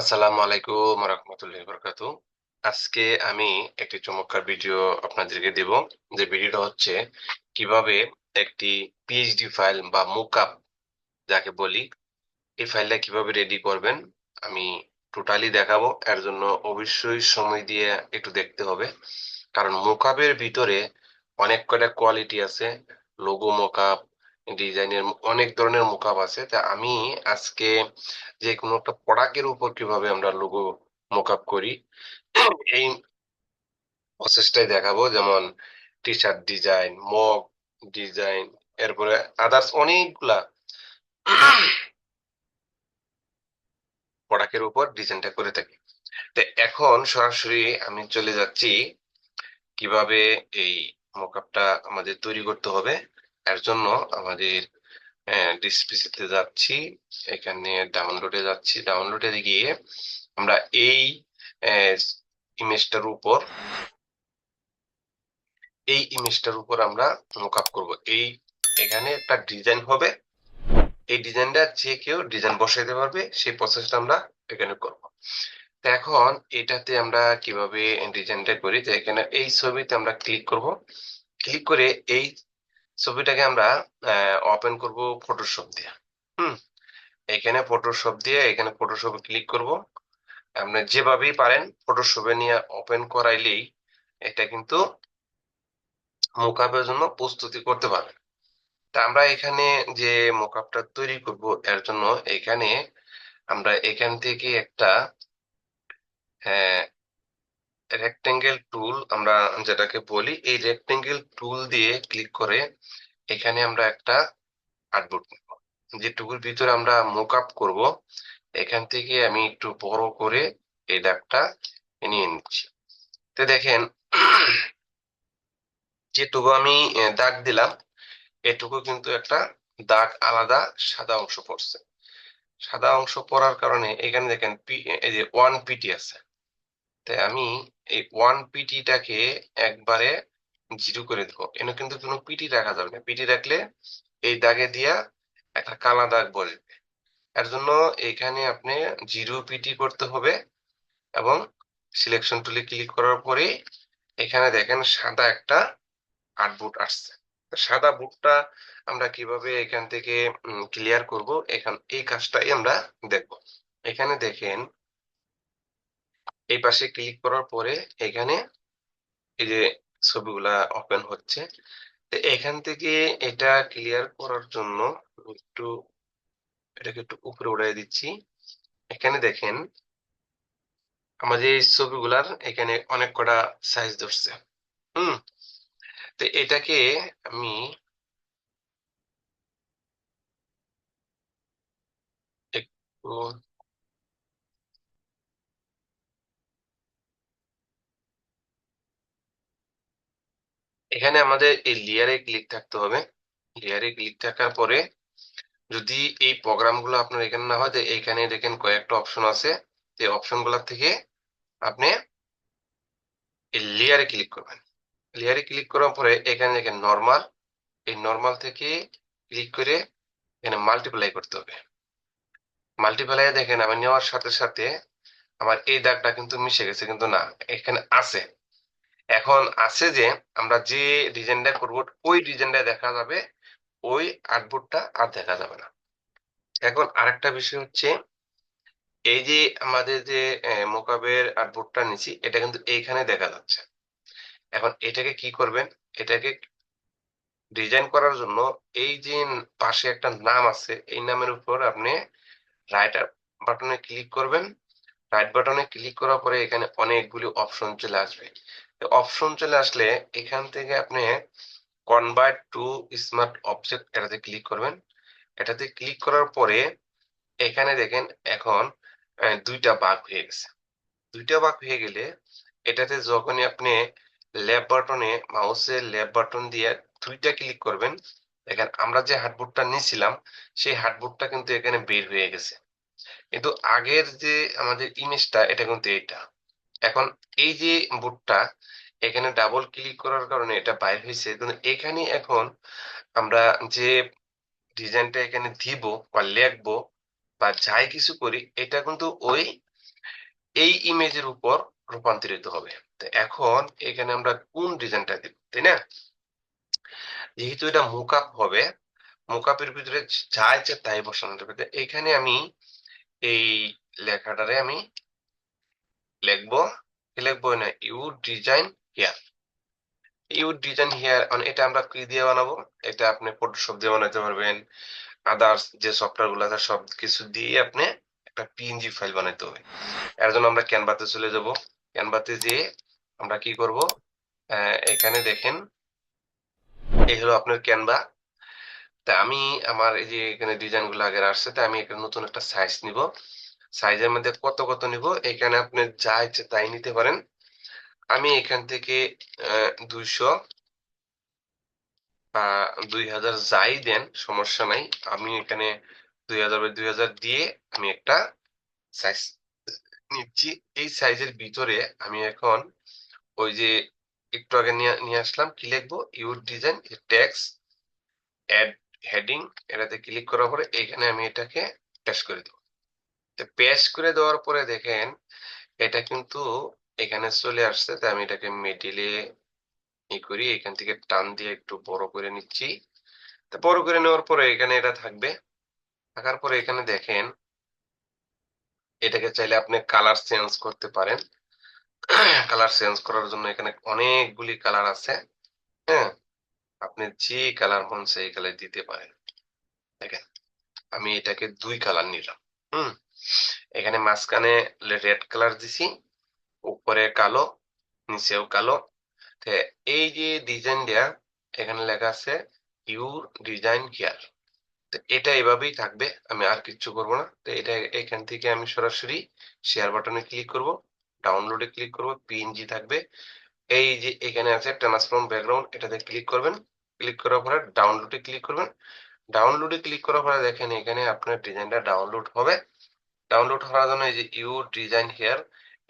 আসসালামু আলাইকুম রহমতুল্লাহ বরকাতু আজকে আমি একটি চমৎকার ভিডিও আপনাদেরকে দেব। যে ভিডিওটা হচ্ছে কীভাবে একটি পিএইচডি ফাইল বা মুকআপ যাকে বলি, এই ফাইলটা কীভাবে রেডি করবেন, আমি টোটালি দেখাবো। এর জন্য অবশ্যই সময় দিয়ে একটু দেখতে হবে। কারণ মুকআপের ভিতরে অনেক কয়টা কোয়ালিটি আছে। লোগো মোকআপ ডিজাইনের অনেক ধরনের মোকআপ আছে। তা আমি আজকে যে কোনো একটা প্রোডাক্টের উপর কীভাবে আমরা লোগো মোকআপ করি, এই প্রসেসটাই দেখাবো। যেমন T shirt design mug design এরপরে আদার্স অনেকগুলা প্রোডাক্টের উপর ডিজাইনটা করে থাকি। তো এখন সরাসরি আমি চলে যাচ্ছি কীভাবে এই মোকআপটা আমাদের তৈরি করতে হবে। এর জন্য আমাদের ডিসপিসিতে যাচ্ছি, এখানে ডাউনলোডে যাচ্ছি। ডাউনলোডে গিয়ে আমরা এই ইমেজটার উপর, এই ইমেজটার উপর আমরা মোকআপ করব। এই, এখানে একটা ডিজাইন হবে। এই ডিজাইনটা যে কেউ ডিজাইন বসাইতে পারবে, সেই প্রসেসটা আমরা এখানে করব। এখন এটাতে আমরা কীভাবে ডিজাইনটা করি? তো এখানে এই ছবিতে আমরা ক্লিক করব। ক্লিক করে এই ছবিটাকে আমরা ওপেন করব ফটোশপ দিয়ে। হুম? এখানে ফটোশপ দিয়ে এখানে ফটোশপে ক্লিক করব। আপনি যেভাবেই পারেন ফটোশপে নিয়ে ওপেন করাইলেই এটা কিন্তু মোকাবের জন্য প্রস্তুতি করতে পারবেন। তা আমরা এখানে যে মোকাপটা তৈরি করব এর জন্য এখানে আমরা এখান থেকে একটা হ্যাঁ রেক্টেঙ্গেল টুল আমরা যেটাকে বলি, এই রেক্টেঙ্গেল টুল দিয়ে ক্লিক করে এখানে আমরা একটা আর্টবোর্ড নেব। যেটুকুর ভিতরে আমরা মুক আপ করব, এখান থেকে আমি একটু বড় করে এই দাগটা নিয়ে নিচ্ছি। তো দেখেন, যেটুকু আমি দাগ দিলাম, এটুকু কিন্তু একটা দাগ আলাদা সাদা অংশ পড়ছে। সাদা অংশ পড়ার কারণে এখানে দেখেন এই যে ওয়ান পিটি আছে। তাই আমি এই ওয়ান পিটিটাকে একবারে জিরো করে দেবো। এনে কিন্তু কোনো পিটি রাখা যাবে না। পিটি রাখলে এই দাগে দিয়া একটা কালা দাগ বসবে এর জন্য এখানে আপনি জিরো পিটি করতে হবে এবং সিলেকশন টুলে ক্লিক করার পরে এখানে দেখেন সাদা একটা আট বুট আসছে। সাদা বুটটা আমরা কীভাবে এখান থেকে ক্লিয়ার করব? এখান, এই কাজটাই আমরা দেখব। এখানে দেখেন এই পাশে ক্লিক করার পরে এখানে এই যে ছবিগুলা ওপেন হচ্ছে এখান থেকে এটা ক্লিয়ার করার জন্য একটু, এটাকে একটু উপরে উড়াই দিচ্ছি। এখানে দেখেন, আমাদের এই ছবিগুলার এখানে অনেক কটা সাইজ ধরছে, হুম? তো এটাকে আমি একটু এখানে আমাদের এই লেয়ারে ক্লিক থাকতে হবে। লেয়ারে ক্লিক থাকার পরে যদি এই প্রোগ্রামগুলো আপনার এখানে না হয় এখানে দেখেন কয়েকটা অপশন আছে। এই অপশনগুলোর থেকে আপনি এই লেয়ারে ক্লিক করবেন। লেয়ারে ক্লিক করার পরে এখানে দেখেন নর্মাল এই নর্মাল থেকে ক্লিক করে এখানে মাল্টিপ্লাই করতে হবে। মাল্টিপ্লাই দেখেন আমি নেওয়ার সাথে সাথে আমার এই দাগটা কিন্তু মিশে গেছে, কিন্তু না, এখানে আছে। এখন আছে যে, আমরা যে ডিজাইনটা করব, ওই ডিজাইনটা দেখা যাবে, ওই আর্টবোর্ডটা আর দেখা যাবে না। এখন আরেকটা বিষয় হচ্ছে, এই যে আমাদের যে মোকাবের আর্টবোর্ডটা নিছি, এটা কিন্তু এইখানে দেখা যাচ্ছে। এখন এটাকে কি করবেন? এটাকে ডিজাইন করার জন্য এই যে পাশে একটা নাম আছে, এই নামের উপর আপনি রাইট বাটনে ক্লিক করবেন। রাইট বাটনে ক্লিক করার পরে এখানে অনেকগুলি অপশন চলে আসবে। অপশন চলে আসলে এখান থেকে আপনি কনভার্ট টু স্মার্ট অবজেক্ট এটাতে ক্লিক করবেন। এটাতে ক্লিক করার পরে এখানে দেখেন এখন দুইটা বাঘ হয়ে গেছে। দুইটা বাঘ হয়ে গেলে এটাতে যখনই আপনি ল্যাব বাটনে মাউসের ল্যাব বাটন দিয়ে দুইটা ক্লিক করবেন, দেখেন আমরা যে হার্ডবোর্ডটা নিয়েছিলাম, সেই হার্ডবোর্ডটা কিন্তু এখানে বের হয়ে গেছে। কিন্তু আগের যে আমাদের ইমেজটা এটা কিন্তু এইটা। এখন এই যে বোর্ডটা, এখানে ডাবল ক্লিক করার কারণে এটা বাইর হয়েছে। এখানে এখন আমরা যে ডিজাইনটা এখানে দিব বা লিখব বা যাই কিছু করি, এটা কিন্তু ওই, এই ইমেজের উপর রূপান্তরিত হবে। তো এখন এখানে আমরা কোন ডিজাইনটা দিব, তাই না? যেহেতু এটা মুকআপ হবে মুকআপের ভিতরে যা ইচ্ছে তাই বসানো যাবে। এখানে আমি এই লেখাটারে আমি লিখব লিখব না you design here. You design here এটা আমরা কি দিয়ে বানাবো? এটা আপনি ফটোশপ দিয়ে বানাতে পারবেন আদার্স যে সফটওয়্যারগুলো আছে সব কিছু দিয়ে আপনি একটা পিএনজি ফাইল বানাইতে হবে। এর জন্য আমরা ক্যানভাতে চলে যাব। ক্যানভাতে যেয়ে আমরা কি করব? এখানে দেখেন, এই হলো আপনার ক্যানভা তা আমি আমার এই যে এখানে ডিজাইনগুলো আগের আসছে, তা আমি এখানে নতুন একটা সাইজ নিব। সাইজের মধ্যে কত কত নিব? এখানে আপনি যা ইচ্ছে তাই নিতে পারেন। আমি এখান থেকে দুইশো দুই হাজার যাই দেন, সমস্যা নাই। আমি এখানে দুই হাজার বাই দুই হাজার দিয়ে আমি একটা সাইজ নিচ্ছি। এই সাইজের ভিতরে আমি এখন ওই যে একটু আগে নিয়ে আসলাম, কি লিখব? Your design text add heading এটাতে ক্লিক করার পরে এখানে আমি এটাকে পেশ করে দেবো। পেশ করে দেওয়ার পরে দেখেন, এটা কিন্তু এখানে চলে আসছে, তাই আমি এটাকে মিডিলে ই করি, এখান থেকে টান দিয়ে একটু বড় করে নিচ্ছি। তো বড় করে নেওয়ার পরে এখানে এটা থাকবে। থাকার পরে এখানে দেখেন, এটাকে চাইলে আপনি কালার চেঞ্জ করতে পারেন। কালার চেঞ্জ করার জন্য এখানে অনেকগুলি কালার আছে হ্যাঁ? আপনি যে কালার মন সেই কালার দিতে পারেন। দেখেন, আমি এটাকে দুই কালার নিলাম, হুম? এখানে মাঝখানে রেড কালার দিছি, উপরে কালো, নিচেও কালো। এই যে ডিজাইন দেয়া, এখানে লেখা আছে ইউর ডিজাইন কেয়ার এটা এভাবেই থাকবে, আমি আর কিচ্ছু করব না। তো এটা এখান থেকে আমি সরাসরি শেয়ার বাটনে ক্লিক করব ডাউনলোডে ক্লিক করব পিএনজি থাকবে। এই যে এখানে আছে ট্রান্সফর্ম ব্যাকগ্রাউন্ড এটাতে ক্লিক করবেন। ক্লিক করার পরে ডাউনলোডে ক্লিক করবেন। ডাউনলোডে ক্লিক করার পরে দেখেন এখানে আপনার ডিজাইনটা ডাউনলোড হবে। ডাউনলোড হওয়ার জন্য এই যে ইউ ডিজাইন হেয়ার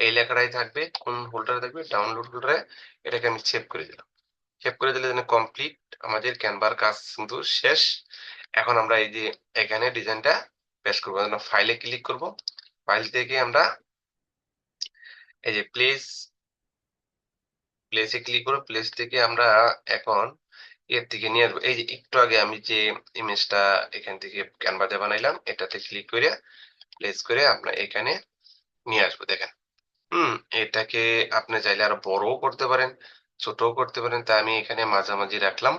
এই লেখাটাই থাকবে, কোন ফোল্ডারে থাকবে ডাউনলোড ফোল্ডারে এটাকে আমি সেভ করে দিলাম। সেভ করে দিলে যেন কমপ্লিট আমাদের ক্যানভার কাজ কিন্তু শেষ। এখন আমরা এই যে এখানে ডিজাইনটা পেস্ট করব। ফাইলে ক্লিক করব। ফাইল থেকে আমরা এই যে প্লেস প্লেসে ক্লিক করব প্লেস থেকে আমরা এখন এর থেকে নিয়ে আসব। এই যে একটু আগে আমি যে ইমেজটা এখান থেকে ক্যানভাতে বানাইলাম, এটাতে ক্লিক করে প্লেস করে আমরা এখানে নিয়ে আসব, দেখেন। হুম, এটাকে আপনি চাইলে আরও বড়ও করতে পারেন, ছোটও করতে পারেন, তা আমি এখানে মাঝামাঝি রাখলাম।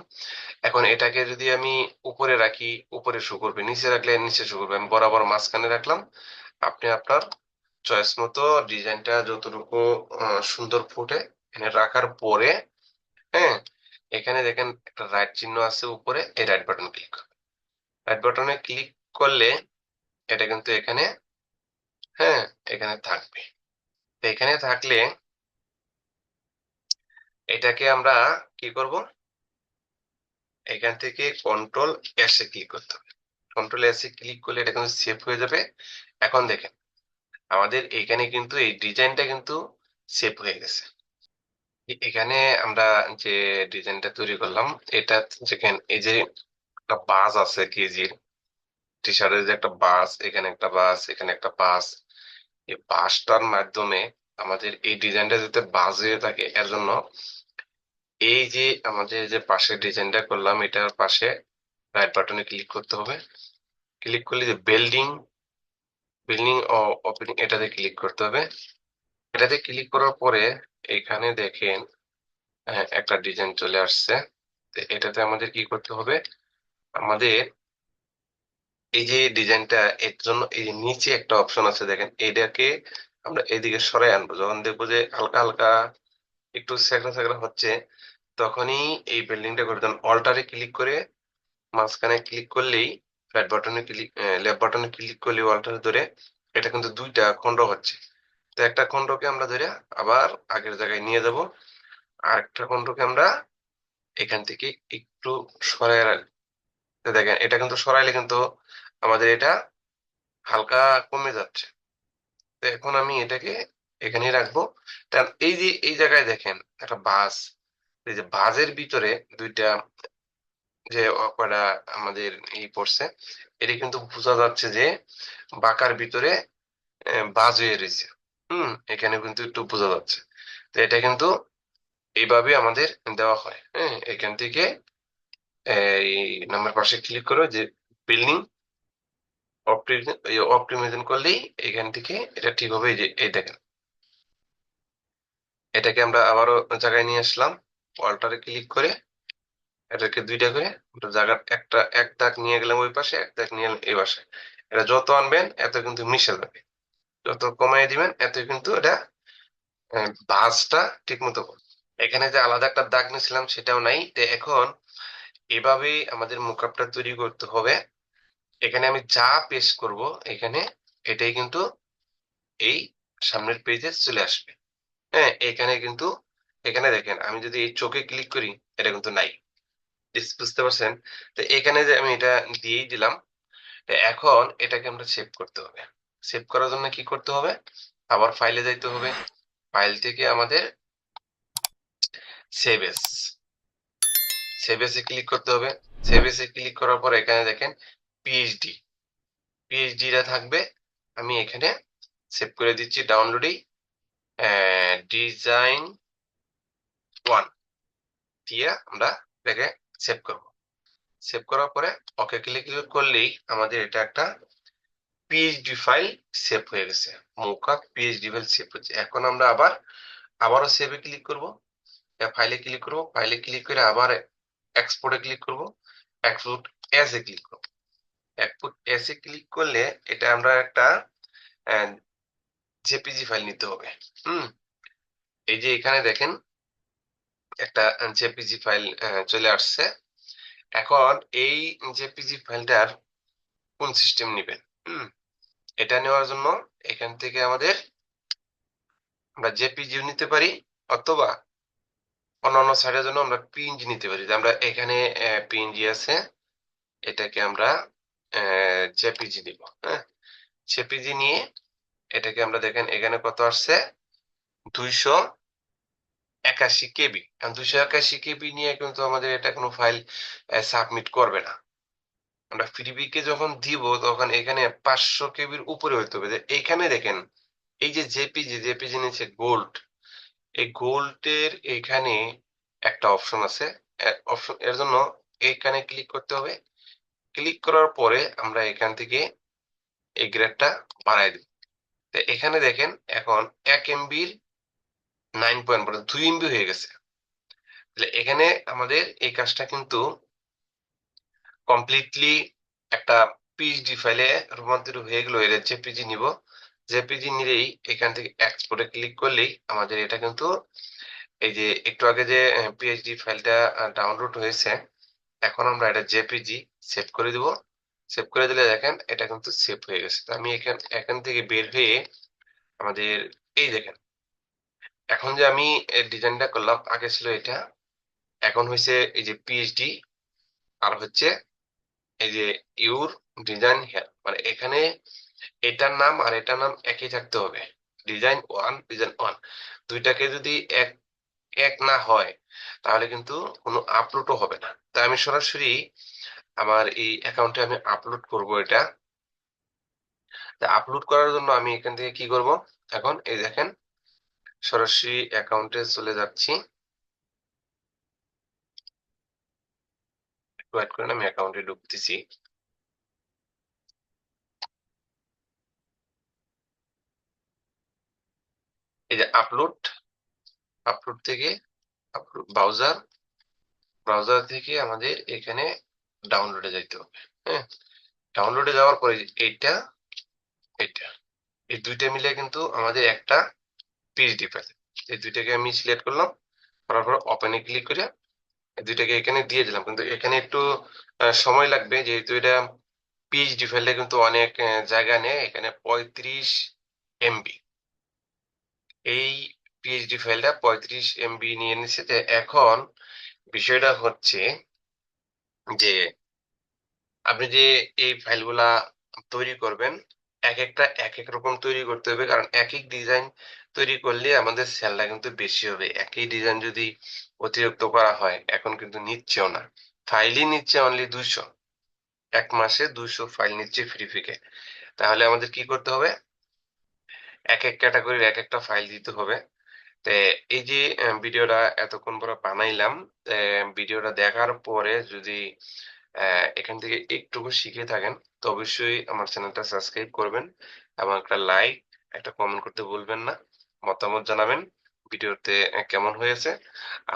এখন এটাকে যদি আমি উপরে রাখি, উপরে শো করবে, নিচে রাখলে নিচে শো করবে, আমি বরাবর মাঝখানে রাখলাম। আপনি আপনার চয়েস মতো ডিজাইনটা যতটুকু সুন্দর ফুটে এখানে রাখার পরে হ্যাঁ এখানে দেখেন একটা রাইট চিহ্ন আছে উপরে, এই রাইট বাটন ক্লিক রাইট বাটনে ক্লিক করলে এটা কিন্তু এখানে হ্যাঁ এখানে থাকবে। এখানে থাকলে এটাকে আমরা কি করব? এখান থেকে কন্ট্রোল এস এ ক্লিক করতে হবে। কন্ট্রোল এস এ ক্লিক করলে এটা কিন্তু সেভ হয়ে যাবে। এখন দেখেন, আমাদের এখানে কিন্তু এই ডিজাইনটা কিন্তু সেভ হয়ে গেছে। এখানে আমরা যে ডিজাইনটা তৈরি করলাম, এটা যেখানে এই যে একটা বাস আছে কেজির টি শার্টের যে একটা বাস এখানে একটা বাস এখানে একটা বাস এই বাসটার মাধ্যমে আমাদের এই ডিজাইনটা যাতে বাস হয়ে থাকে এর জন্য এই যে আমাদের যে পাশের ডিজাইনটা করলাম এটার পাশে রাইট বাটনে ক্লিক করতে হবে। ক্লিক করলে যে বিল্ডিং বিল্ডিং ওপেনিং এটাতে ক্লিক করতে হবে। এটাতে ক্লিক করার পরে এখানে দেখেন হ্যাঁ, একটা ডিজাইন চলে আসছে। এটাতে আমাদের কি করতে হবে? আমাদের এই যে ডিজাইনটা এর জন্য এই যে নিচে একটা অপশন আছে দেখেন এটাকে আমরা এইদিকে সরাই আনব। যখন দেখব যে হালকা হালকা একটু সেগড়া সেগড়া হচ্ছে, তখনই এই বিল্ডিংটা করে দেন অল্টারে ক্লিক করে মাঝখানে ক্লিক করলেই রাইট বাটনে ক্লিক লেফট বাটনে ক্লিক করলেই অল্টারে ধরে এটা কিন্তু দুইটা খণ্ড হচ্ছে। তো একটা খণ্ডকে আমরা ধরে আবার আগের জায়গায় নিয়ে যাব আর একটা খণ্ডকে আমরা এখান থেকে একটু সরাই দেখেন, এটা কিন্তু সরাইলে কিন্তু আমাদের এটা হালকা কমে যাচ্ছে। তো এখন আমি এটাকে এখানে রাখব। এই যে, এই জায়গায় দেখেন একটা বাস, এই যে বাজের ভিতরে দুইটা যে কয়টা আমাদের এই পড়ছে, এটা কিন্তু বোঝা যাচ্ছে যে বাঁকার ভিতরে বাজ হয়ে রয়েছে। হম, এখানে কিন্তু একটু বোঝা যাচ্ছে। তো এটা কিন্তু এইভাবে আমাদের দেওয়া হয়। হ্যাঁ এখান থেকে, এই নাম্বার পাশে ক্লিক করো যে বিল্ডিং অপটিমাইজেশন করলেই এখান থেকে এটা ঠিক হবে যে, এই দেখেন। এটাকে আমরা আবারও জায়গায় নিয়ে আসলাম, অল্টারে ক্লিক করে এটাকে দুইটা করে জায়গা একটা, এক দাগ নিয়ে গেলাম ওই পাশে, এক দাগ নিয়ে এই পাশে। এটা যত আনবেন, এত কিন্তু মিশে যাবে। যত কমাই দিবেন, এত কিন্তু এটা ভাঁজটা ঠিক মতো এখানে যে আলাদা একটা দাগ নিয়েছিলাম, সেটাও নাই। এখন এভাবেই আমাদের মুকআপটা তৈরি করতে হবে। এখানে আমি যা পেস্ট করব এখানে এটাই কিন্তু এই সামনের পেজে চলে আসবে। হ্যাঁ এখানে কিন্তু, এখানে দেখেন, আমি যদি এই চোখে ক্লিক করি, এটা কিন্তু নাই। বুঝতে পারছেন? তো এখানে যে আমি এটা দিয়েই দিলাম এখন এটাকে আমরা সেভ করতে হবে। সেভ করার জন্য কি করতে হবে? আবার ফাইলে যাইতে হবে। ফাইল থেকে আমাদের সেভ এস ক্লিক করতে হবে। সেভ এসে ক্লিক করার পর এখানে দেখেন পিএইচডি পিএইচডি টা থাকবে, আমি এখানে সেভ করে দিচ্ছি ডাউনলোডেই ডিজাইন ওয়ান দিয়ে আমরা এটাকে সেভ করব। সেভ করার পরে ওকে ক্লিক করলেই আমাদের এটা একটা পিএইচডি ফাইল সেভ হয়ে গেছে। মোকা পিএইচডি ফাইল সেভ হচ্ছে। এখন আমরা আবার, আবারও সেভে ক্লিক করব। ফাইলে ক্লিক করব। ফাইলে ক্লিক করে আবার এক্সপোর্টে ক্লিক করব। এক্সপোর্ট এস এ ক্লিক করব। এক্সপোর্ট এস ক্লিক করলে এটা আমরা একটা জেপিজি ফাইল নিতে হবে। হুম? এই যে এখানে দেখেন, একটা জেপিজি ফাইল চলে আসছে। এখন এই জেপিজি ফাইলটার কোন সিস্টেম নেবেন? হুম? এটা নেওয়ার জন্য এখান থেকে আমাদের আমরা জেপিজিও নিতে পারি, অথবা অন্যান্য সাইডের জন্য আমরা পিএনজি নিতে পারি। আমরা এখানে পিএনজি আছে। এটাকে আমরা জেপিজি দিব হ্যাঁ? জেপিজি নিয়ে এটাকে আমরা দেখেন এখানে কত আসছে? দুইশো একাশি কেবি। দুইশো একাশি কেবি নিয়ে কিন্তু আমাদের এটা কোনো ফাইল সাবমিট করবে না। আমরা ফ্রিবিকে যখন দিব, তখন এখানে পাঁচশো কেবির উপরে হইতে হবে। এইখানে দেখেন, এই যে জেপিজি জেপিজি নিচে গোল্ড এই গোল্ডের এখানে একটা অপশন আছে। অপশন এর জন্য এইখানে ক্লিক করতে হবে। ক্লিক করার পরে আমরা এখান থেকে এই গ্রেডটা বাড়াই দিব এখানে দেখেন এখন এক এমবির নাইন পয়েন্ট দুই এমবি হয়ে গেছে। তাহলে এখানে আমাদের এই কাজটা কিন্তু কমপ্লিটলি একটা পিএইচডি ফাইলে রূপান্তরিত হয়ে গেল। এর জেপিজি নিব। জেপিজি নিলেই এখান থেকে এক্সপোর্টে ক্লিক করলেই আমাদের এটা কিন্তু এই যে একটু আগে যে পিএইচডি ফাইলটা ডাউনলোড হয়েছে এখন আমরা এটা জেপিজি সেভ করে দিব। সেভ করে দিলে দেখেন এটা কিন্তু সেভ হয়ে গেছে। আমি এখান এখান থেকে বের হয়ে আমাদের, এই দেখেন। এখন যে আমি ডিজাইনটা করলাম, আগে ছিল এটা। এখন হয়েছে এই যে পিএইচডি আর হচ্ছে এই যে ইউর ডিজাইন হেয়ার মানে এখানে এটার নাম আর এটার নাম একই থাকতে হবে। ডিজাইন ওয়ান ডিজাইন ওয়ান দুইটাকে যদি এক এক না হয় তাহলে কিন্তু কোনো আপলোডও হবে না। তাই আমি সরাসরি আমার এই অ্যাকাউন্টে আমি আপলোড করব এটা। আপলোড করার জন্য আমি এখান থেকে কি করব? এখন এই দেখেন, সরাসরি অ্যাকাউন্টে চলে যাচ্ছি। আমি অ্যাকাউন্টে ঢুকতেছি। এই যে আপলোড আপলোড থেকে ব্রাউজার ব্রাউজার থেকে আমাদের এখানে ডাউনলোডে যাইতে হবে হ্যাঁ? ডাউনলোডে যাওয়ার পরে এইটা এইটা, এই দুইটা মিলে কিন্তু আমাদের একটা পিএইচডি ফাইল এই দুইটাকে আমি সিলেক্ট করলাম, করার পর ওপেনে ক্লিক করে দুইটাকে এখানে দিয়ে দিলাম। কিন্তু এখানে একটু সময় লাগবে, যেহেতু এটা পিএইচডি ফাইলটা কিন্তু অনেক জায়গা নেয় এখানে পঁয়ত্রিশ এমবি এই পিএইচডি ফাইলটা পঁয়ত্রিশ এমবি নিয়ে নিচ্ছে। যে এখন বিষয়টা হচ্ছে যে আপনি যে এই ফাইলগুলা তৈরি করবেন, এক একটা, এক এক রকম তৈরি করতে হবে। কারণ এক এক ডিজাইন তৈরি করলে আমাদের সেলটা কিন্তু বেশি হবে। একই ডিজাইন যদি অতিরিক্ত করা হয়, এখন কিন্তু নিচ্ছেও না। ফাইলই নিচ্ছে অনলি দুইশো এক মাসে দুইশো ফাইল নিচ্ছে ফ্রি ফিকে তাহলে আমাদের কি করতে হবে? এক এক ক্যাটাগরির এক একটা ফাইল দিতে হবে। তে এই যে ভিডিওটা এতক্ষণ পরে বানাইলাম ভিডিওটা দেখার পরে যদি এখান থেকে একটুকু শিখে থাকেন, তো অবশ্যই আমার চ্যানেলটা সাবস্ক্রাইব করবেন এবং একটা লাইক, একটা কমেন্ট করতে ভুলবেন না, মতামত জানাবেন ভিডিওতে কেমন হয়েছে।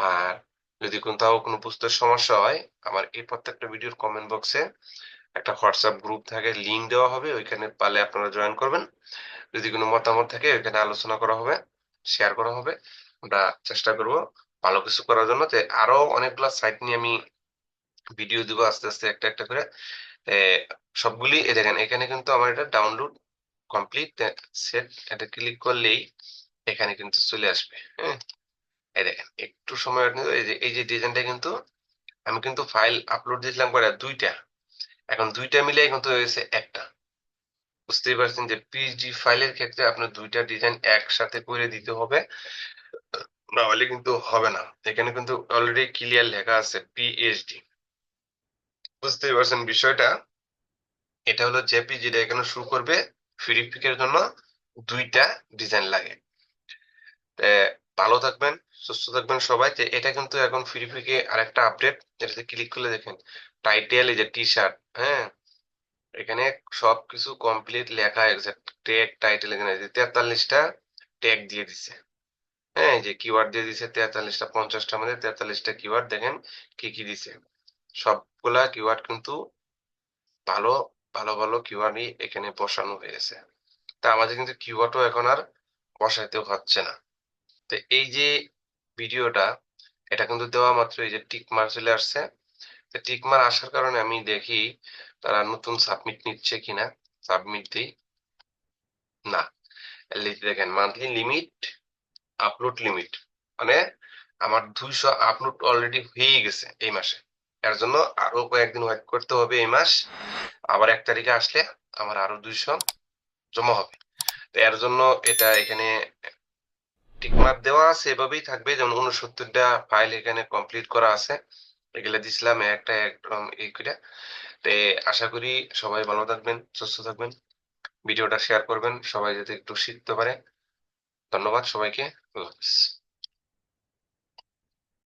আর যদি কোথাও কোনো বুঝতে সমস্যা হয়, আমার এই প্রত্যেকটা ভিডিওর কমেন্ট বক্সে একটা হোয়াটসঅ্যাপ গ্রুপ থাকে লিঙ্ক দেওয়া হবে, ওইখানে পালে আপনারা জয়েন করবেন। যদি কোনো মতামত থাকে, ওইখানে আলোচনা করা হবে। শেয়ার করা হবে। আমরা চেষ্টা করব ভালো কিছু করার জন্য। তো আরও অনেকগুলা সাইট নিয়ে আমি ভিডিও দিব আস্তে আস্তে একটা একটা করে। সবগুলি এ দেখেন, এখানে কিন্তু আমার এটা ডাউনলোড কমপ্লিট সেট এটা ক্লিক করলেই এখানে কিন্তু চলে আসবে হ্যাঁ। এই দেখেন, একটু সময় কিন্তু এই যে এই যে ডিজাইনটা কিন্তু আমি কিন্তু ফাইল আপলোড দিয়েছিলাম করে দুইটা। এখন দুইটা মিলে কিন্তু হয়েছে একটা। বুঝতেই পারছেন যে পিএইচডি ফাইলের ক্ষেত্রে আপনার দুইটা ডিজাইন একসাথে করে দিতে হবে। না হলে কিন্তু হবে না। এখানে কিন্তু অলরেডি ক্লিয়ার লেখা আছে পিএইচডি বুঝতেই পারছেন বিষয়টা? এটা হলো জেপি যেটা এখানে শুরু করবে ফিরিপিকের জন্য দুইটা ডিজাইন লাগে। ভালো থাকবেন, সুস্থ থাকবেন সবাই। যে এটা কিন্তু এখন ফিরিপিকে আরেকটা আপডেট এটাতে ক্লিক করলে দেখেন টাইটেল এই যে টি শার্ট হ্যাঁ? এখানে সবকিছু কমপ্লিট লেখা ট্যাগ টাইটেল এখানে তেতাল্লিশটা ট্যাগ দিয়ে দিছে। হ্যাঁ যে কিওয়ার্ড দিয়ে দিছে তেতাল্লিশটা, পঞ্চাশটার মধ্যে তেতাল্লিশটা কিওয়ার্ড দেখেন কি কি দিছে। সবগুলা কিওয়ার্ড কিন্তু ভালো ভালো ভালো কিওয়ার্ডই এখানে বসানো হয়েছে। তা আমাদের কিন্তু কিওয়ার্ডও এখন আর বসাইতে হচ্ছে না। তো এই যে ভিডিওটা, এটা কিন্তু দেওয়া মাত্র এই যে টিক মার চলে আসছে। টিক মার আসার কারণে আমি দেখি তারা নতুন সাবমিট নিচ্ছে কিনা? সাবমিট দিই না। দেখেন মান্থলি লিমিট আপলোড লিমিট মানে আমার দুইশো আপলোড অলরেডি হয়ে গেছে এই মাসে। এর জন্য আরও কয়েকদিন ওয়েট করতে হবে এই মাস। আবার এক তারিখে আসলে আমার আরও দুইশো জমা হবে। তো এর জন্য এটা এখানে টিকমার্ক দেওয়া আছে, এভাবেই থাকবে। যেমন উনসত্তরটা ফাইল এখানে কমপ্লিট করা আছে। এগুলা দিছিলাম একটা একদম এই করে তো আশা করি সবাই ভালো থাকবেন, সুস্থ থাকবেন। ভিডিওটা শেয়ার করবেন, সবাই যাতে একটু শিখতে পারে। ধন্যবাদ সবাইকে। আল্লাহ হাফিজ।